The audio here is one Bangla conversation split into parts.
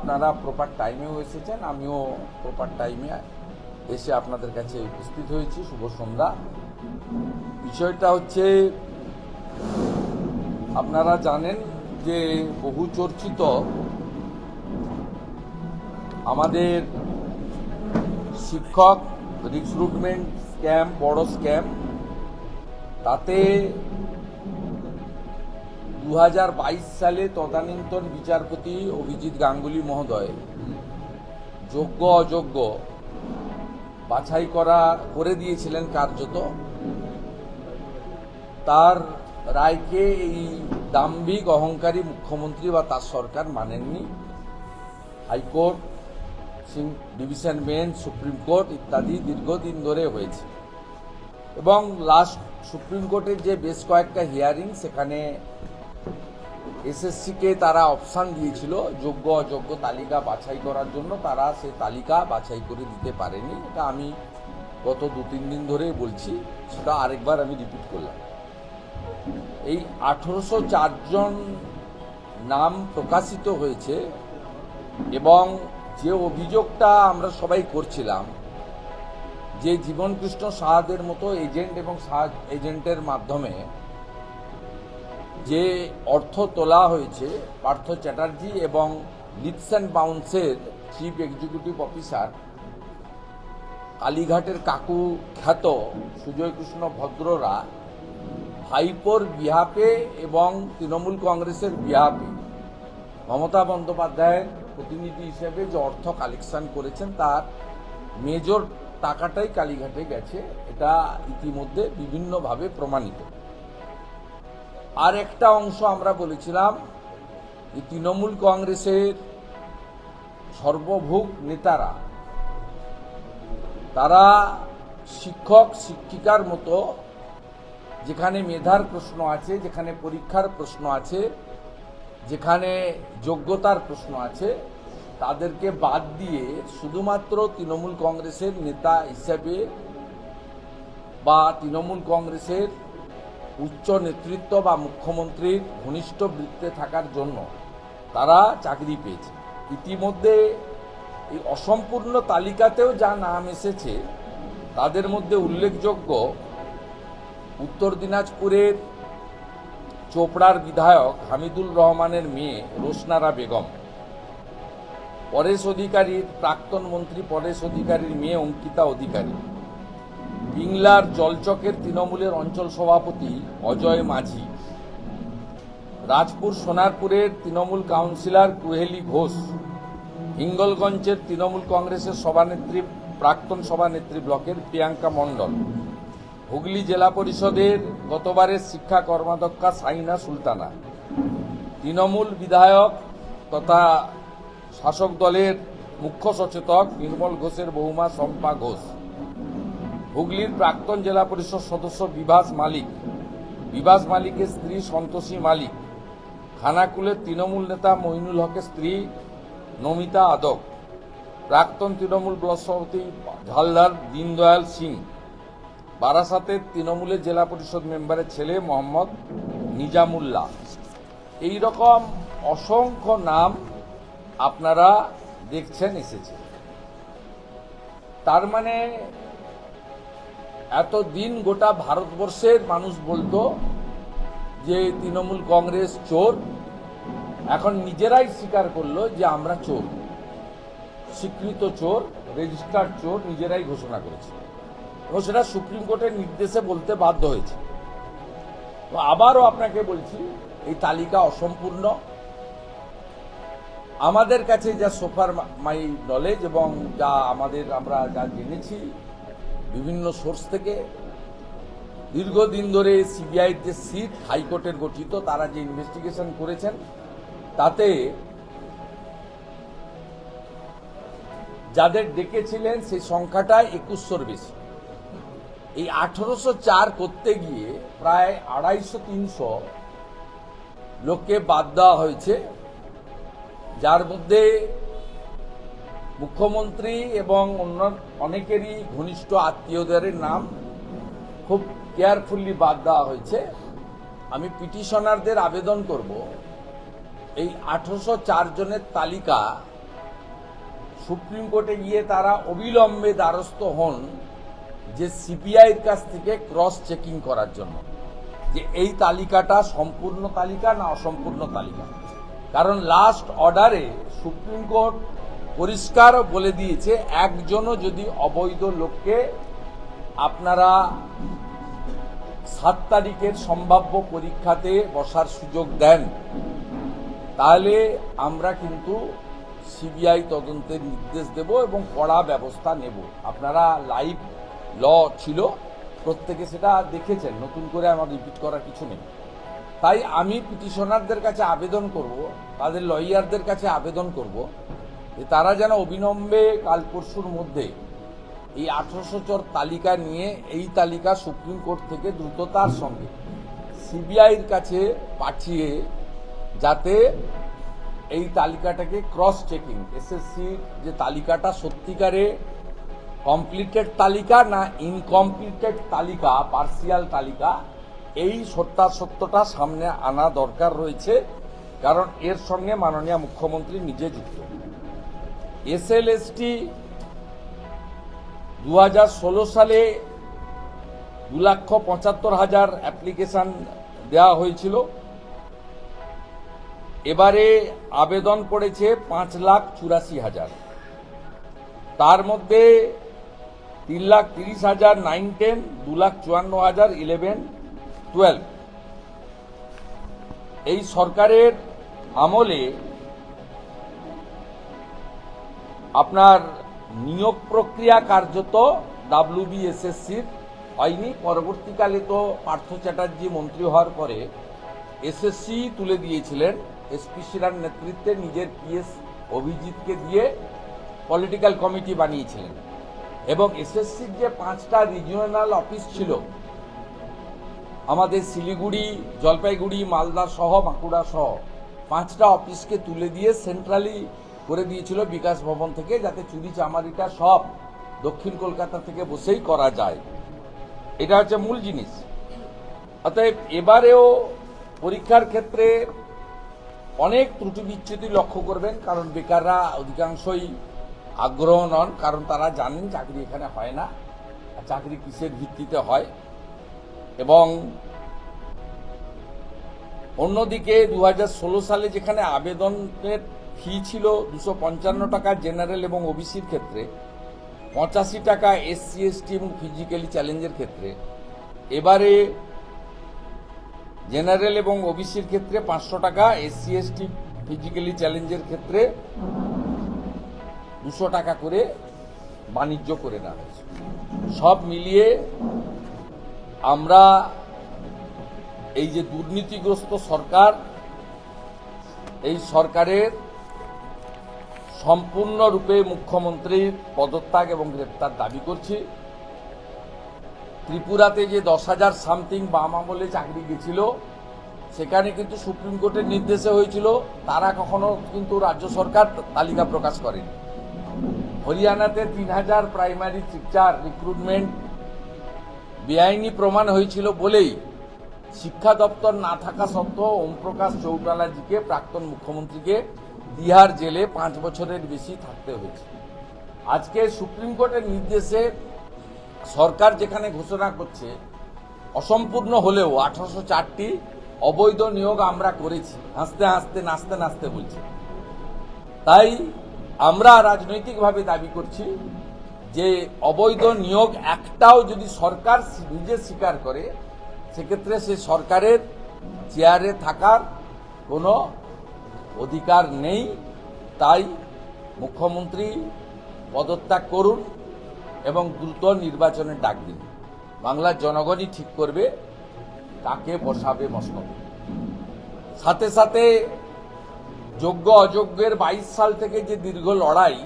আপনারা প্রপার টাইমেও এসেছেন, আমিও প্রপার টাইমে এসে আপনাদের কাছে উপস্থিত হয়েছি। শুভ সন্ধ্যা। বিষয়টা হচ্ছে, আপনারা জানেন যে বহু চর্চিত আমাদের শিক্ষক রিক্রুটমেন্ট স্ক্যাম বড় স্ক্যাম তাতে দু হাজার বাইশ সালে তদানীন্তন বিচারপতি অভিজিৎ গাঙ্গুলি মহোদয় যোগ্য অযোগ্য বাছাই করা, করে দিয়েছিলেন কার্যত। তার রায়কে এই দাম্ভিক অহংকারী মুখ্যমন্ত্রী বা তার সরকার মানেননি। High court division bench, supreme court ইত্যাদি দীর্ঘদিন ধরে হয়েছে। এবং লাস্ট সুপ্রিম কোর্টের যে বেশ কয়েকটা হিয়ারিং সেখানে এসএসসিকে তারা অপশান দিয়েছিল, যোগ্য, অযোগ্য তালিকা বাছাই করার জন্য। তারা সে তালিকা বাছাই করে দিতে পারেনি। এটা আমি গত দু, তিন দিন ধরে বলছি, সেটা আরেকবার আমি রিপিট করলাম। এই আঠেরোশো চারজন নাম প্রকাশিত হয়েছে এবং যে অভিযোগটা আমরা সবাই করছিলাম, যে জীবনকৃষ্ণ সাহাদের মতো এজেন্ট এবং এজেন্টের মাধ্যমে যে অর্থ তোলা হয়েছে, পার্থ চ্যাটার্জি এবং লিপস অ্যান্ড বাউন্সের চিফ এক্সিকিউটিভ অফিসার কালীঘাটের কাকু খ্যাত সুজয় কৃষ্ণ ভদ্ররা ভাইপোর বিহাপে এবং তৃণমূল কংগ্রেসের বিহাপে। মমতা বন্দ্যোপাধ্যায়ের প্রতিনিধি হিসেবে যে অর্থ কালেকশন করেছেন, তার মেজর টাকাটাই কালীঘাটে গেছে। এটা ইতিমধ্যে বিভিন্নভাবে প্রমাণিত। আর একটা অংশ আমরা বলেছিলাম যে তৃণমূল কংগ্রেসের সর্বভোগ নেতারা, তারা শিক্ষক, শিক্ষিকার মতো, যেখানে মেধার প্রশ্ন আছে, যেখানে পরীক্ষার প্রশ্ন আছে, যেখানে যোগ্যতার প্রশ্ন আছে, তাদেরকে বাদ দিয়ে শুধুমাত্র তৃণমূল কংগ্রেসের নেতা হিসেবে বা তৃণমূল কংগ্রেসের উচ্চ নেতৃত্ব বা মুখ্যমন্ত্রীর ঘনিষ্ঠ বৃত্তে থাকার জন্য তারা চাকরি পেয়েছে। ইতিমধ্যে এই অসম্পূর্ণ তালিকাতেও যা নাম এসেছে, তাদের মধ্যে উল্লেখযোগ্য উত্তর দিনাজপুরের চোপড়ার বিধায়ক হামিদুল রহমানের মেয়ে রোশনারা বেগম। পরেশ অধিকারীর প্রাক্তন মন্ত্রী পরেশ অধিকারীর মেয়ে অঙ্কিতা অধিকারী। পিংলার জলচকের তৃণমূলের অঞ্চল সভাপতি অজয় মাঝি। রাজপুর সোনারপুরের তৃণমূল কাউন্সিলর কুহেলি ঘোষ। হিঙ্গলগঞ্জের তৃণমূল কংগ্রেসের সভানেত্রী, প্রাক্তন সভানেত্রী ব্লকের প্রিয়াঙ্কা মণ্ডল। হুগলি জেলা পরিষদের গতবারের শিক্ষা কর্মাধ্যক্ষা সাইনা সুলতানা। তৃণমূল বিধায়ক তথা শাসক দলের মুখ্য সচেতক নির্মল ঘোষের বহুমা শম্পা ঘোষ। হুগলির প্রাক্তন জেলা পরিষদ সদস্য বিভাস মালিক। বিভাস মালিকের স্ত্রী সন্তোষী মালিক। খানাকুলের তৃণমূল নেতা মইনুল হকের স্ত্রী নমিতা আদক। প্রাক্তন তৃণমূল ব্লক সভাপতি ঝালদার দীনদয়াল সিং। বারাসাতের তৃণমূলের জেলা পরিষদ মেম্বারের ছেলে মোহাম্মদ নিজামুল্লাহ। এই রকম অসংখ্য নাম আপনারা দেখছেন, এসেছে। তার মানে এতদিন গোটা ভারতবর্ষের মানুষ বলতো যে তৃণমূল কংগ্রেস চোর। এখন নিজেরাই স্বীকার করল যে আমরা চোর। স্বীকৃত চোর, রেজিস্টার্ড চোর নিজেরাই ঘোষণা করেছে। এবং সেটা সুপ্রিম কোর্টের নির্দেশে বলতে বাধ্য হয়েছে। তো আবারও আপনাকে বলছি, এই তালিকা অসম্পূর্ণ। আমাদের কাছে যা সোফার মাই নলেজ এবং যা আমাদের আমরা যা জেনেছি বিভিন্ন সোর্স থেকে দীর্ঘদিন ধরে সিবিআইর যে সিট হাইকোর্টের গঠিত, তারা যে ইনভেস্টিগেশন করেছেন, তাতে যাদের ডেকেছিলেন সেই সংখ্যাটা একুশশোর বেশি। এই আঠেরোশো চার করতে গিয়ে প্রায় আড়াইশো তিনশো লোককে বাদ দেওয়া হয়েছে, যার মধ্যে মুখ্যমন্ত্রী এবং অন্য অনেকেরই ঘনিষ্ঠ আত্মীয়দের নাম খুব কেয়ারফুলি বাদ দেওয়া হয়েছে। আমি পিটিশনারদের আবেদন করব। এই আঠেরোশো চার জনের তালিকা সুপ্রিম কোর্টে গিয়ে তারা অবিলম্বে দ্বারস্থ হন যে সিবিআইয়ের কাছ থেকে ক্রস চেকিং করার জন্য। যে এই তালিকাটা সম্পূর্ণ তালিকা না অসম্পূর্ণ তালিকা। কারণ লাস্ট অর্ডারে সুপ্রিম কোর্ট পরিষ্কার বলে দিয়েছে, একজনও যদি অবৈধ লোককে আপনারা সাত তারিখের সম্ভাব্য পরীক্ষাতে বসার সুযোগ দেন, তাহলে আমরা কিন্তু সিবিআই তদন্তের নির্দেশ দেব এবং কড়া ব্যবস্থা নেব। আপনারা লাইভ ল ছিল, প্রত্যেকে সেটা দেখেছেন, নতুন করে আমার রিপিট করার কিছু নেই। তাই আমি পিটিশনারদের কাছে আবেদন করব, তাদের লয়ারদের কাছে আবেদন করব যে তারা যেন অবিলম্বে কাল পরশুর মধ্যে এই আঠারোশো চর তালিকা নিয়ে এই তালিকা সুপ্রিম কোর্ট থেকে দ্রুততার সঙ্গে সিবিআইয়ের কাছে পাঠিয়ে যাতে এই তালিকাটাকে ক্রস চেকিং এসএসসির যে তালিকাটা সত্যিকারে কমপ্লিটেড তালিকা না ইনকমপ্লিটেড তালিকা পার্সিয়াল তালিকা, এই সত্যাসত্যটা সামনে আনা দরকার রয়েছে, কারণ এর সঙ্গে মাননীয় মুখ্যমন্ত্রী নিজে যুক্ত। এসএলএসটি দু হাজার ষোলো সালে দু লক্ষ পঁচাত্তর হাজার অ্যাপ্লিকেশন দেওয়া হয়েছিল। এবারে আবেদন পড়েছে পাঁচ লাখ চুরাশি হাজার। তার মধ্যে তিন লাখ তিরিশ হাজার নাইন টেন দু লাখ চুয়ান্ন হাজার ইলেভেন, টুয়েলভ। এই সরকারের আমলে আপনার নিয়োগ প্রক্রিয়া কার্যত ডাব্লিউবিএসএসসির হয়নি। পরবর্তীকালে তো পার্থ চ্যাটার্জি মন্ত্রী হওয়ার পরে এসএসসি তুলে দিয়েছিলেন। এসপি সিরার নেতৃত্বে নিজের পিএস অভিজিৎকে দিয়ে পলিটিক্যাল কমিটি বানিয়েছিলেন। এবং এসএসসির যে পাঁচটা রিজিওনাল অফিস ছিল, আমাদের শিলিগুড়ি, জলপাইগুড়ি, মালদা সহ, বাঁকুড়া সহ, পাঁচটা অফিসকে তুলে দিয়ে সেন্ট্রালি করে দিয়েছিল বিকাশ ভবন থেকে যাতে চুরি চামারিটা সব দক্ষিণ কলকাতা থেকে বসেই করা যায়। এটা হচ্ছে মূল জিনিস। অতএব এবারেও পরীক্ষার ক্ষেত্রে অনেক ত্রুটি বিচ্যুতি লক্ষ্য করবেন, কারণ বেকাররা অধিকাংশই আগ্রহ নন, কারণ তারা জানেন চাকরি এখানে হয় না চাকরি কিসের ভিত্তিতে হয়। এবং অন্যদিকে দু হাজার ষোলো সালে যেখানে আবেদনের ফি ছিল দুশো পঞ্চান্ন টাকা জেনারেল এবং ওবিসির ক্ষেত্রে, পঁচাশি টাকা এসসি, এসটি এবং ফিজিক্যালি চ্যালেঞ্জের ক্ষেত্রে। এবারে জেনারেল এবং ওবিসির ক্ষেত্রে পাঁচশো টাকা, এসসি, এসটি, ফিজিক্যালি চ্যালেঞ্জের ক্ষেত্রে দুশো টাকা করে বাণিজ্য করে নেওয়া হয়েছে। সব মিলিয়ে আমরা এই যে দুর্নীতিগ্রস্ত সরকার, এই সরকারের সম্পূর্ণরূপে মুখ্যমন্ত্রীর পদত্যাগ এবং গ্রেপ্তার দাবি করছি। ত্রিপুরাতে যে দশ হাজার সামথিং বাম আমলে চাকরি গেছিল, সেখানে কিন্তু সুপ্রিম কোর্টের নির্দেশে হয়েছিল, তারা কখনো কিন্তু রাজ্য সরকার তালিকা প্রকাশ করেনি। হরিয়ানাতে তিন হাজার প্রাইমারি টিচার রিক্রুটমেন্ট বেআইনি প্রমাণ হয়েছিল বলেই শিক্ষা দপ্তর না থাকা সত্ত্বেও ওমপ্রকাশ চৌটালাজিকে প্রাক্তন মুখ্যমন্ত্রীকে তিহার জেলে পাঁচ বছরের বেশি থাকতে হয়েছে। আজকে সুপ্রিম কোর্টের নির্দেশে সরকার যেখানে ঘোষণা করছে, অসম্পূর্ণ হলেও আঠারোশো চারটি অবৈধ নিয়োগ আমরা করেছি। হাসতে হাসতে, নাচতে নাচতে বলছি। তাই আমরা রাজনৈতিকভাবে দাবি করছি যে অবৈধ নিয়োগ একটাও যদি সরকার নিজে স্বীকার করে, সেক্ষেত্রে সে সরকারের চেয়ারে থাকার কোনো অধিকার নেই, তাই মুখ্যমন্ত্রী পদত্যাগ করুন এবং দ্রুত নির্বাচনের ডাক দিন। বাংলার জনগণই ঠিক করবে, কাকে বসাবে মসনদ সাথে সাথে যোগ্য অযোগ্যের বাইশ সাল থেকে যে দীর্ঘ লড়াই,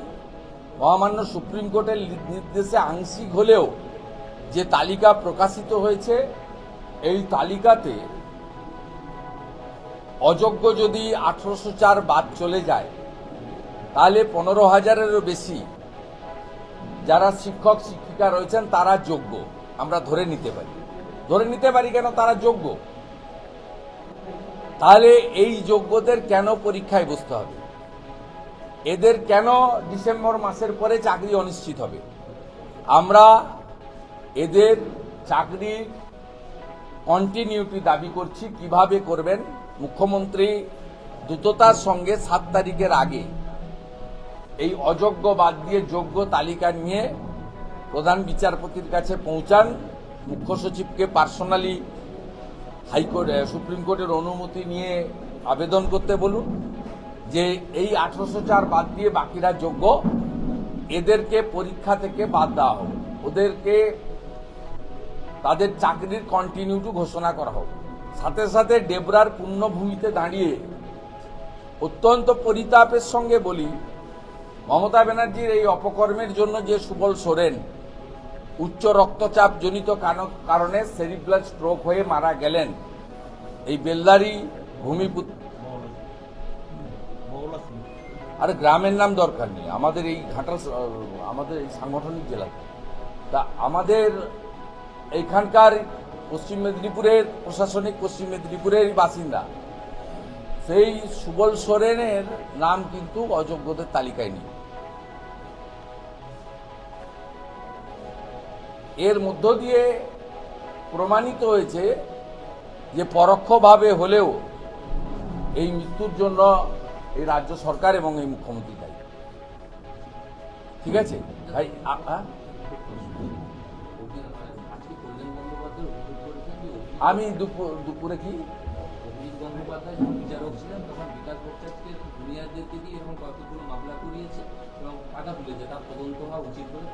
মহামান্য সুপ্রিম কোর্টের নির্দেশে আংশিক হলেও যে তালিকা প্রকাশিত হয়েছে, এই তালিকাতে অযোগ্য যদি আঠারোশো চার বাদ চলে যায়, তাহলে পনেরো হাজারেরও বেশি যারা শিক্ষক, শিক্ষিকা রয়েছেন, তারা যোগ্য। আমরা ধরে নিতে পারি। ধরে নিতে পারি কেন? তারা যোগ্য। তাহলে এই যোগ্যদের কেন পরীক্ষায় বসতে হবে? এদের কেন ডিসেম্বর মাসের পরে চাকরি অনিশ্চিত হবে? আমরা এদের চাকরির কন্টিনিউটি দাবি করছি। কীভাবে করবেন? মুখ্যমন্ত্রী দ্রুততার সঙ্গে সাত তারিখের আগে এই অযোগ্য বাদ দিয়ে যোগ্য তালিকা নিয়ে প্রধান বিচারপতির কাছে পৌঁছান। মুখ্য সচিবকে পার্সোনালি হাইকোর্ট সুপ্রিম কোর্টের অনুমতি নিয়ে আবেদন করতে বলুন যে এই আঠারোশো চার বাদ দিয়ে বাকিরা যোগ্য, এদেরকে পরীক্ষা থেকে বাদ দেওয়া হোক। ওদেরকে তাদের চাকরির কন্টিনিউটি ঘোষণা করা হোক। সাথে সাথে ডেবরার পূর্ণভূমিতে দাঁড়িয়ে অত্যন্ত পরিতাপের সঙ্গে বলি, মমতা ব্যানার্জির এই অপকর্মের জন্য যে সুবল সোরেন উচ্চ রক্তচাপ জনিত কারণে সেরিব্রাল স্ট্রোক হয়ে মারা গেলেন, এই বেলদারি ভূমিপুত্র আর গ্রামের নাম দরকার নেই, আমাদের এই ঘাটাল আমাদের এই সাংগঠনিক জেলা তা আমাদের এইখানকার পশ্চিম মেদিনীপুরের প্রশাসনিক পশ্চিম মেদিনীপুরের বাসিন্দা। সেই সুবল সোরেনের নাম কিন্তু অযোগ্যদের তালিকায় নেই। এর মধ্য দিয়ে প্রমাণিত হয়েছে যে পরোক্ষভাবে হলেও এই মৃত্যুর জন্য এই রাজ্য সরকার এবং এই মুখ্যমন্ত্রী দায়ী। ঠিক আছে? ভাই আ-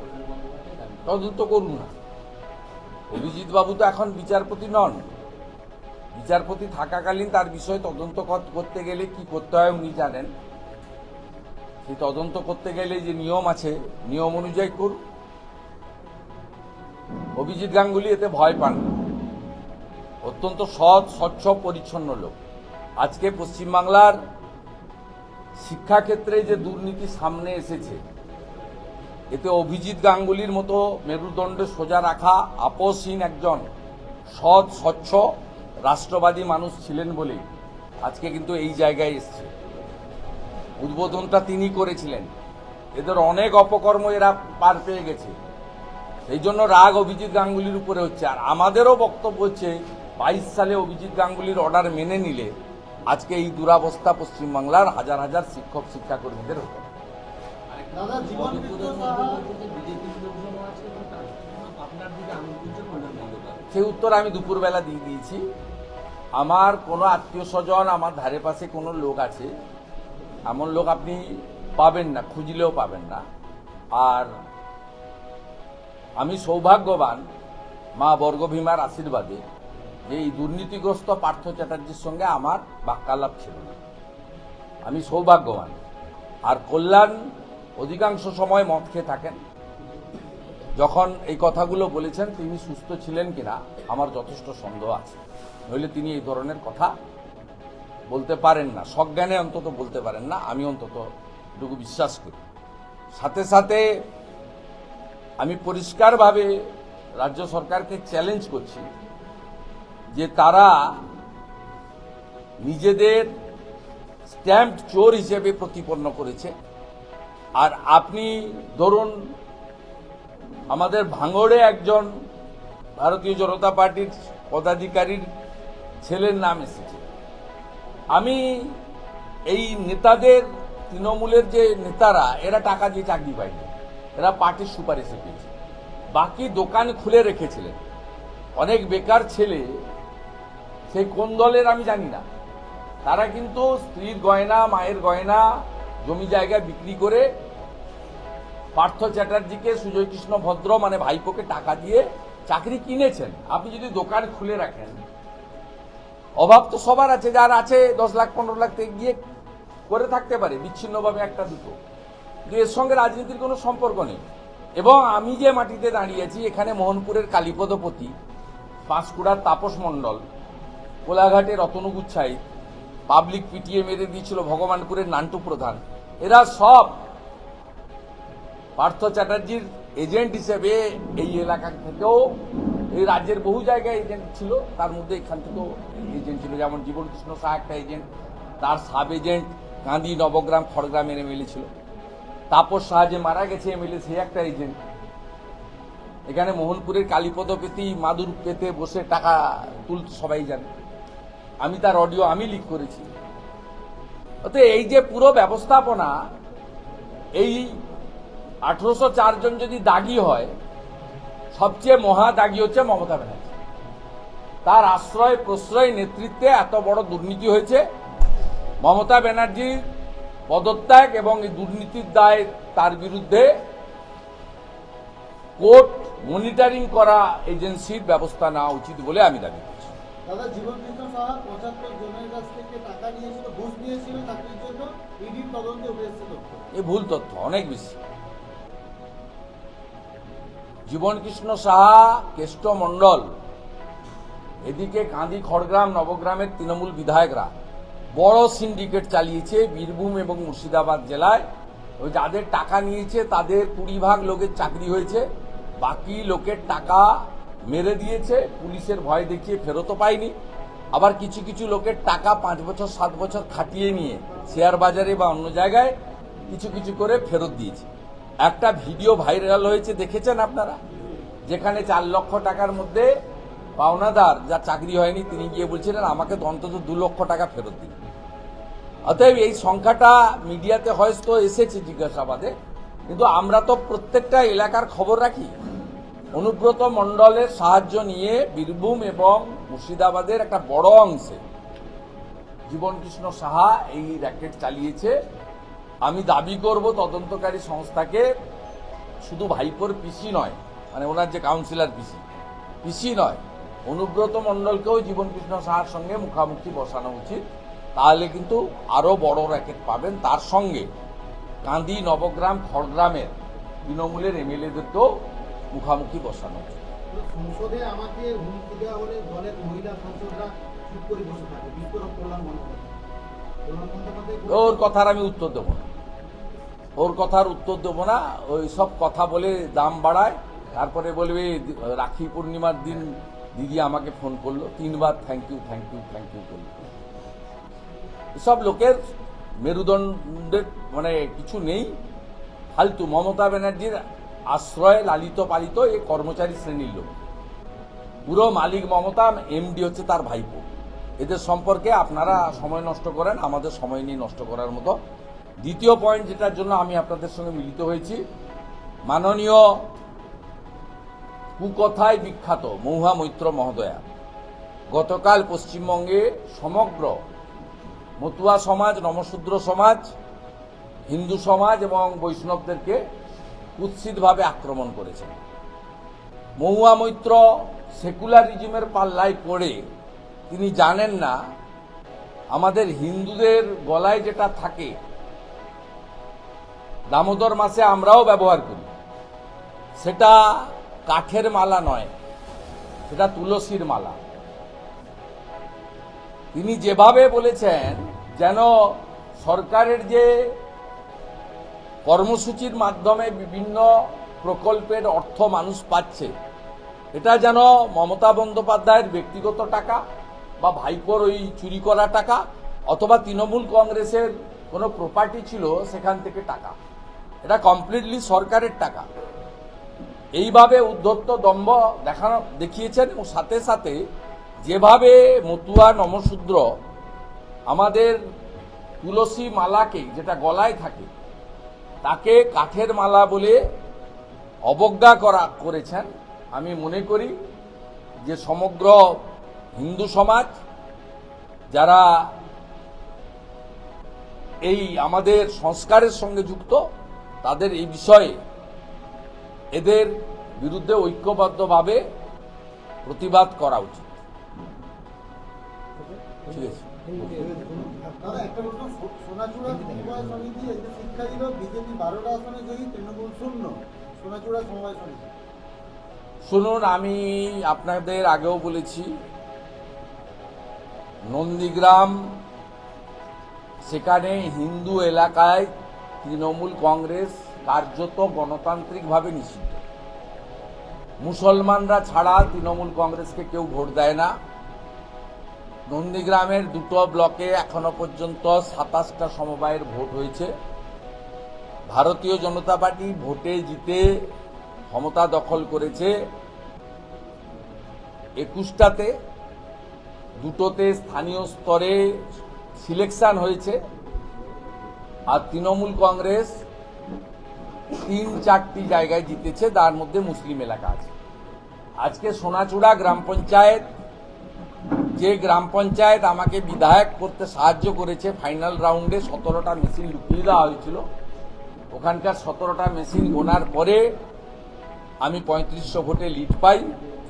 কল্যাণ বন্দ্যোপাধ্যায় দাবি করেন। তদন্ত করুন না। অভিজিৎ বাবু তো এখন বিচারপতি নন। বিচারপতি থাকাকালীন তার বিষয়ে তদন্ত করতে গেলে কি করতে হয় উনি জানেন। সেই তদন্ত করতে গেলে যে নিয়ম আছে নিয়ম অনুযায়ী করুন। অভিজিৎ গাঙ্গুলি এতে ভয় পান না। অত্যন্ত সৎ, স্বচ্ছ, পরিচ্ছন্ন লোক। আজকে পশ্চিমবাংলার শিক্ষাক্ষেত্রে যে দুর্নীতি সামনে এসেছে, এতে অভিজিৎ গাঙ্গুলির মতো মেরুদণ্ডে সোজা রাখা আপসহীন একজন সৎ, স্বচ্ছ, রাষ্ট্রবাদী মানুষ ছিলেন বলেই আজকে কিন্তু এই জায়গায় এসছে। উদ্বোধনটা তিনি করেছিলেন। এদের অনেক অপকর্ম এরা পার পেয়ে গেছে। সেই জন্য রাগ অভিজিৎ গাঙ্গুলির উপরে হচ্ছে। আর আমাদেরও বক্তব্য হচ্ছে বাইশ সালে অভিজিৎ গাঙ্গুলির অর্ডার মেনে নিলে আজকে এই দুরাবস্থা পশ্চিমবাংলার হাজার হাজার শিক্ষক শিক্ষাকর্মীদের হতো। সেই উত্তর আমি দুপুরবেলা দিয়ে দিয়েছি। আমার কোনো আত্মীয় স্বজন আমার ধারে পাশে কোনো লোক আছে এমন লোক আপনি পাবেন না খুঁজলেও পাবেন না। আর আমি সৌভাগ্যবান মা বর্গভীমার আশীর্বাদে যে এই দুর্নীতিগ্রস্ত পার্থ চ্যাটার্জির সঙ্গে আমার বাক্যালাপ ছিল না। আমি সৌভাগ্যবান। আর কল্যাণ অধিকাংশ সময় মদ খেয়ে থাকেন। যখন এই কথাগুলো বলেছেন, তিনি সুস্থ ছিলেন কিনা আমার যথেষ্ট সন্দেহ আছে। নইলে তিনি এই ধরনের কথা বলতে পারেন না। সজ্ঞানে অন্তত বলতে পারেন না। আমি অন্তত এটুকু বিশ্বাস করি। সাথে সাথে আমি পরিষ্কারভাবে রাজ্য সরকারকে চ্যালেঞ্জ করছি। যে তারা নিজেদের স্ট্যাম্প চোর হিসেবে প্রতিপন্ন করেছে। আর আপনি ধরুন, আমাদের ভাঙড়ে একজন ভারতীয় জনতা পার্টির পদাধিকারীর ছেলের নাম এসেছে। আমি এই নেতাদের, তৃণমূলের যে নেতারা, এরা টাকা দিয়ে চাকরি পায়নি। এরা পার্টির সুপারিশে পেয়েছে। বাকি দোকান খুলে রেখেছিলেন। অনেক বেকার ছেলে সেই কোন দলের আমি জানি না। তারা কিন্তু স্ত্রীর গয়না, মায়ের গয়না, জমি জায়গা বিক্রি করে পার্থ চ্যাটার্জিকে সুজয় কৃষ্ণ ভদ্র মানে ভাইপোকে টাকা দিয়ে চাকরি কিনেছেন। আপনি যদি দোকান খুলে রাখেন, অভাব তো সবার আছে, যার আছে দশ লাখ, পনেরো লাখ থেকে গিয়ে করে থাকতে পারে, বিচ্ছিন্নভাবে একটা দুটো। কিন্তু এর সঙ্গে রাজনীতির কোনো সম্পর্ক নেই। এবং আমি যে মাটিতে দাঁড়িয়েছি, এখানে মোহনপুরের কালীপদপতি, পাঁশকুড়ার তাপস মণ্ডল কোলাঘাটের রতনুগুচ্ছাই পাবলিক পিটিএ মেরে দিয়েছিল ভগবানপুরের নান্টু প্রধান। এরা সব পার্থ চ্যাটার্জির এজেন্ট হিসেবে এই এলাকা থেকেও, এই রাজ্যের বহু জায়গায় এজেন্ট ছিল, তার মধ্যে এখান থেকেও এজেন্ট ছিল। যেমন জীবন কৃষ্ণ শাহ একটা এজেন্ট, তার সাব এজেন্ট কান্দি নবগ্রাম খড়গ্রামের এমএলএ ছিল। তাপস সাহায্যে মারা গেছে এমএলএ সে একটা এজেন্ট। এখানে মোহনপুরের কালীপদ পেতেই মাদুর পেতে বসে টাকা তুলত সবাই জানে। আমি তার অডিও আমি লিক করেছি। অতএব এই যে পুরো ব্যবস্থাপনা, এই আঠারোশো জন যদি দাগি হয়, সবচেয়ে মহা দাগি হচ্ছে মমতা ব্যানার্জি। তার আশ্রয় প্রশ্রয় নেতৃত্বে এত বড় দুর্নীতি হয়েছে। মমতা ব্যানার্জির পদত্যাগ এবং এই দুর্নীতির দায় তার বিরুদ্ধে কোর্ট মনিটরিং করা এজেন্সির ব্যবস্থা নেওয়া উচিত বলে আমি দাবি করছি। দাদা জীবন কৃষ্ণ সাহা পঁচাত্তর জনের কাছ থেকে টাকা নিয়েছিল, ঘুষ নিয়েছিল চাকরির জন্য ইডির তদন্তে উঠে এসেছে তথ্য। এ ভুল তথ্য, অনেক বেশি। জীবন কৃষ্ণ সাহা, কেষ্ট মণ্ডল, এদিকে কাঁদি খড়গ্রাম, নবগ্রামের তৃণমূল বিধায়করা। বড় সিন্ডিকেট চালিয়েছে বীরভূম এবং মুর্শিদাবাদ জেলায়। ওই যাদের টাকা নিয়েছে, তাদের কুড়ি ভাগ লোকের চাকরি হয়েছে। বাকি লোকের টাকা মেরে দিয়েছে, পুলিশের ভয় দেখিয়ে ফেরতও পায়নি। আবার কিছু কিছু লোকের টাকা পাঁচ বছর, সাত বছর খাটিয়ে নিয়ে শেয়ার বাজারে বা অন্য জায়গায় কিছু কিছু করে ফেরত দিয়েছে। একটা ভিডিও ভাইরাল হয়েছে, দেখেছেন আপনারা? যেখানে চার লক্ষ টাকার মধ্যে পাওনাদার যা চাকরি হয়নি, তিনি গিয়ে বলছিলেন, আমাকে অন্তত দু লক্ষ টাকা ফেরত দিন। অতএব এই সংখ্যাটা মিডিয়াতে হয়তো এসেছে জিজ্ঞাসাবাদে, কিন্তু আমরা তো প্রত্যেকটা এলাকার খবর রাখি। অনুব্রত মণ্ডলের সাহায্য নিয়ে বীরভূম এবং মুর্শিদাবাদের একটা বড় অংশে জীবনকৃষ্ণ সাহা এই র্যাকেট চালিয়েছে। আমি দাবি করব তদন্তকারী সংস্থাকে শুধু ভাইপোর পিসি নয় মানে ওনার যে কাউন্সিলর পিসি পিসি নয়, অনুব্রত মণ্ডলকেও জীবনকৃষ্ণ সাহার সঙ্গে মুখামুখি বসানো উচিত। তাহলে কিন্তু আরও বড় র্যাকেট পাবেন। তার সঙ্গে কান্দি নবগ্রাম খড়গ্রামের তৃণমূলের এমএলএদেরকেও মুখামুখি বসানো। সংসদে আমাকে হুমকি দেওয়া হলে দলের মহিলা সংসদরা চুপ করে বসে থাকে। বিস্ফোরক কল্যাণ বন্দ্যোপাধ্যায় ওর কথার আমি উত্তর দেবো না। ওর কথার উত্তর দেবো না। ওই সব কথা বলে দাম বাড়ায়। তারপরে বলবে রাখি পূর্ণিমার দিন দিদি আমাকে ফোন করল। তিনবার thank you thank you thank you করল। এসব লোকের মেরুদণ্ডের মানে কিছু নেই। ফালতু মমতা ব্যানার্জির আশ্রয়ে লালিত পালিত এই কর্মচারী শ্রেণির লোক। পুরো মালিক মমতা এমডি হচ্ছে তার ভাইপো। এদের সম্পর্কে আপনারা সময় নষ্ট করেন, আমাদের সময় নিয়ে নষ্ট করার মতো। দ্বিতীয় পয়েন্ট যেটার জন্য আমি আপনাদের সঙ্গে মিলিত হয়েছি, মাননীয় কুকথায় বিখ্যাত মৌহা মৈত্র মহোদয়া। গতকাল পশ্চিমবঙ্গে সমগ্র মতুয়া সমাজ, নমশূদ্র সমাজ, হিন্দু সমাজ এবং বৈষ্ণবদেরকে কুৎসিতভাবে আক্রমণ করেছেন। মহুয়া মৈত্র সেকুলারিজমের পাল্লায় পড়ে তিনি জানেন না, আমাদের হিন্দুদের গলায় যেটা থাকে, দামোদর মাসে আমরাও ব্যবহার করি। সেটা কাঠের মালা নয়, সেটা তুলসীর মালা। তিনি যেভাবে বলেছেন, যেন সরকারের যে কর্মসূচির মাধ্যমে বিভিন্ন প্রকল্পের অর্থ মানুষ পাচ্ছে। এটা যেন মমতা বন্দ্যোপাধ্যায়ের ব্যক্তিগত টাকা বা ভাইপোর ওই চুরি করা টাকা অথবা তৃণমূল কংগ্রেসের কোনো প্রপার্টি ছিল সেখান থেকে টাকা। এটা কমপ্লিটলি সরকারের টাকা। এইভাবে উদ্ধত্ত দম্ভ দেখানো, দেখিয়েছেন এবং সাথে সাথে যেভাবে মতুয়া নমশূদ্র আমাদের তুলসী মালাকে যেটা গলায় থাকে তাকে কাঠের মালা বলে অবজ্ঞা করা করেছেন। আমি মনে করি যে সমগ্র হিন্দু সমাজ, যারা এই আমাদের সংস্কারের সঙ্গে যুক্ত, তাদের এই বিষয়ে এদের বিরুদ্ধে ঐক্যবদ্ধভাবে প্রতিবাদ করা উচিত। ঠিক আছে? শুনুন, আমি আপনাদের আগেও বলেছি, নন্দীগ্রাম, সেখানে হিন্দু এলাকায় তৃণমূল কংগ্রেস কার্যত গণতান্ত্রিকভাবে নিষিদ্ধ। মুসলমানরা ছাড়া তৃণমূল কংগ্রেসকে কেউ ভোট দেয় না। নন্দীগ্রামের দুটো ব্লকে এখনও পর্যন্ত সাতাশটা সমবায়ের ভোট হয়েছে। ভারতীয় জনতা পার্টি ভোটে জিতে ক্ষমতা দখল করেছে। একুশটাতে দুটোতে স্থানীয় স্তরে সিলেকশন হয়েছে। আর তৃণমূল কংগ্রেস তিন চারটি জায়গায় জিতেছে, তার মধ্যে মুসলিম এলাকা আছে। আজকে সোনাচূড়া গ্রাম পঞ্চায়েত যে গ্রাম পঞ্চায়েত আমাকে বিধায়ক করতে সাহায্য করেছে ফাইনাল রাউন্ডে সতেরোটা মেশিন লুকিয়ে দেওয়া হয়েছিল। ওখানকার সতেরোটা মেশিন গোনার পরে আমি পঁয়ত্রিশশো ভোটে লিড পাই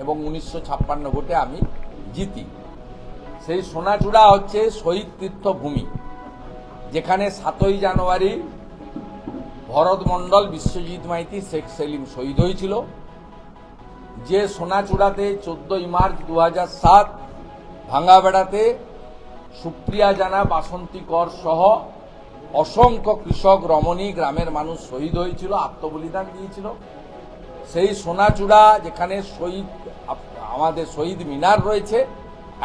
এবং উনিশশো ছাপ্পান্ন ভোটে আমি জিতি। সেই সোনাচূড়া হচ্ছে শহীদ তীর্থভূমি যেখানে সাতই জানুয়ারি ভরত মণ্ডল, বিশ্বজিৎ মাইতি, শেখ সেলিম শহীদ হয়েছিল। যে সোনাচূড়াতে চোদ্দই মার্চ দু সাত ভাঙ্গাবেড়াতে সুপ্রিয়া জানা বাসন্তী কর সহ অসংখ্য কৃষক রমণী গ্রামের মানুষ শহীদ হয়েছিল, আত্মবলিদান দিয়েছিল। সেই সোনাচূড়া যেখানে শহীদ, আমাদের শহীদ মিনার রয়েছে,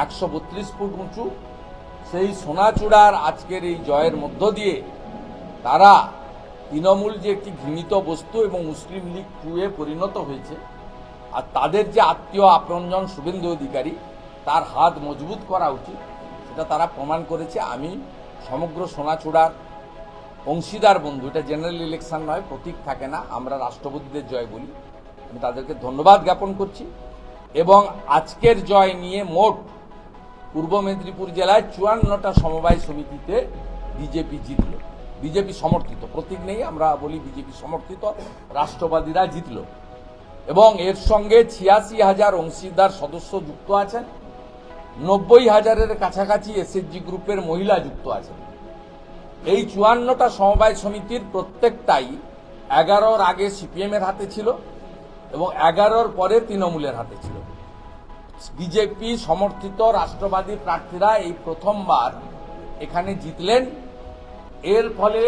একশো বত্রিশ ফুট উঁচু, সেই সোনাচূড়ার আজকের এই জয়ের মধ্য দিয়ে তারা তৃণমূল যে একটি ঘৃণিত বস্তু এবং মুসলিম লীগ টুয়ে পরিণত হয়েছে। আর তাদের যে আত্মীয়, আপনজন শুভেন্দু অধিকারী তার হাত মজবুত করা উচিত। সেটা তারা প্রমাণ করেছে। আমি সমগ্র সোনাচূড়ার অংশীদার বন্ধু, এটা জেনারেল ইলেকশন নয়, প্রতীক থাকে না, আমরা রাষ্ট্রপতিদের জয় বলি। আমি তাদেরকে ধন্যবাদ জ্ঞাপন করছি। এবং আজকের জয় নিয়ে মোট পূর্ব মেদিনীপুর জেলায় চুয়ান্নটা সমবায় সমিতিতে বিজেপি জিতল। বিজেপি সমর্থিত, প্রতীক নেই, আমরা বলি বিজেপি সমর্থিত, রাষ্ট্রবাদীরা জিতল। এবং এর সঙ্গে ছিয়াশি হাজার অংশীদার সদস্য যুক্ত আছেন। নব্বই হাজারের কাছাকাছি এসএসজি গ্রুপের মহিলা যুক্ত আছেন এই চুয়ান্নটা সমবায় সমিতির প্রত্যেকটাই এগারোর আগে সিপিএম এর হাতে ছিল এবং এগারোর পরে তৃণমূলের হাতে ছিল। বিজেপি সমর্থিত রাষ্ট্রবাদী প্রার্থীরা এই প্রথমবার এখানে জিতলেন। এর ফলে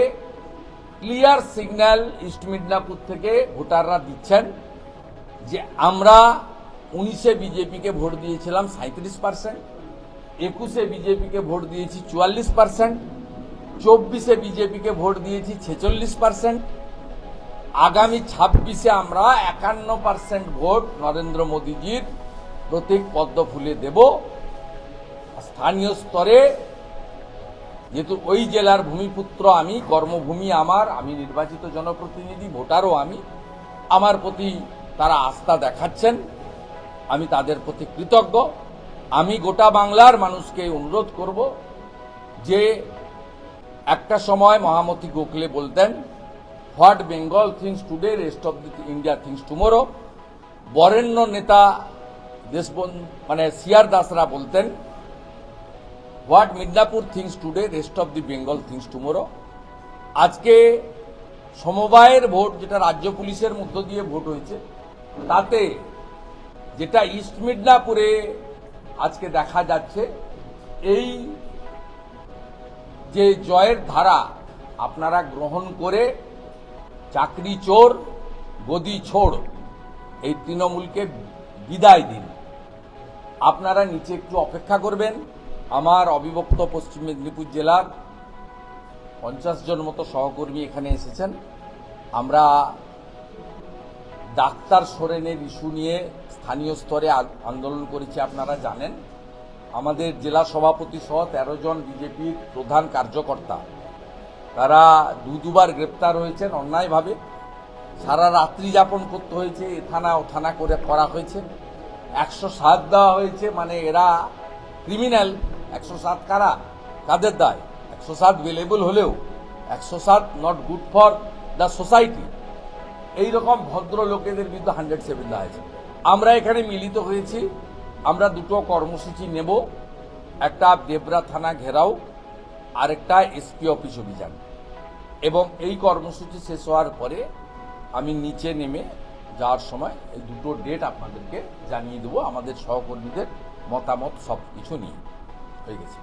ক্লিয়ার সিগন্যাল ইস্ট মিদনাপুর থেকে ভোটাররা দিচ্ছেন যে আমরা উনিশে বিজেপিকে ভোট দিয়েছিলাম সাঁত্রিশ পার্সেন্ট, একুশে বিজেপিকে ভোট দিয়েছি চুয়াল্লিশ পার্সেন্ট, চব্বিশে বিজেপিকে ভোট দিয়েছি ছেচল্লিশ পার্সেন্ট, আগামী ছাব্বিশে আমরা একান্ন পার্সেন্ট ভোট নরেন্দ্র মোদীজির প্রতীক পদ্ম ফুলে দেব। স্থানীয় স্তরে যেহেতু ওই জেলার ভূমিপুত্র আমি, কর্মভূমি আমার, আমি নির্বাচিত জনপ্রতিনিধি, ভোটারও আমি, আমার প্রতি তারা আস্থা দেখাচ্ছেন। আমি তাদের প্রতি কৃতজ্ঞ। আমি গোটা বাংলার মানুষকে অনুরোধ করব যে একটা সময় মহামতি গোখলে বলতেন, what Bengal thinks today, rest of the India thinks tomorrow. বরেণ্য নেতা দেশবন মানে সিয়ার দাসরা বলতেন, what Midnapore thinks today, rest of the Bengal thinks tomorrow. আজকে সমবায়ের ভোট, যেটা রাজ্য পুলিশের মধ্য দিয়ে ভোট হয়েছে, তাতে যেটা ইস্ট মিদনাপুরে আজকে দেখা যাচ্ছে, এই যে জয়ের ধারা আপনারা গ্রহণ করে চাকরি চোর, গদি ছোড়, এই তৃণমূলকে বিদায় দিন। আপনারা নিচে একটু অপেক্ষা করবেন। আমার অবিভক্ত পশ্চিম মেদিনীপুর জেলার পঞ্চাশ জন মতো সহকর্মী এখানে এসেছেন। আমরা ডাক্তার সোরেনের ইস্যু নিয়ে স্থানীয় স্তরে আন্দোলন করেছি আপনারা জানেন। আমাদের জেলা সভাপতি সহ তেরো জন বিজেপির প্রধান কার্যকর্তা। তারা দু দুবার গ্রেপ্তার হয়েছেন অন্যায়ভাবে। সারা রাত্রি যাপন করতে হয়েছে, এ থানা ও থানা করে করা হয়েছে। একশো সাত দেওয়া হয়েছে মানে এরা ক্রিমিনাল একশো সাত কারা? কাদের দায়? একশো সাত ভেলেবল হলেও, একশো সাত not good for the society এইরকম ভদ্র লোকেদের বিরুদ্ধে হান্ড্রেড সেভেন দেওয়া হয়েছে। আমরা এখানে মিলিত হয়েছি। আমরা দুটো কর্মসূচি নেব। একটা দেবরা থানা ঘেরাও, আরেকটা এসপি অফিস অভিযান। এবং এই কর্মসূচি শেষ হওয়ার পরে আমি নিচে নেমে যাওয়ার সময় এই দুটো ডেট আপনাদেরকে জানিয়ে দেবো। আমাদের সহকর্মীদের মতামত সব কিছু নিয়ে। হয়ে গেছে।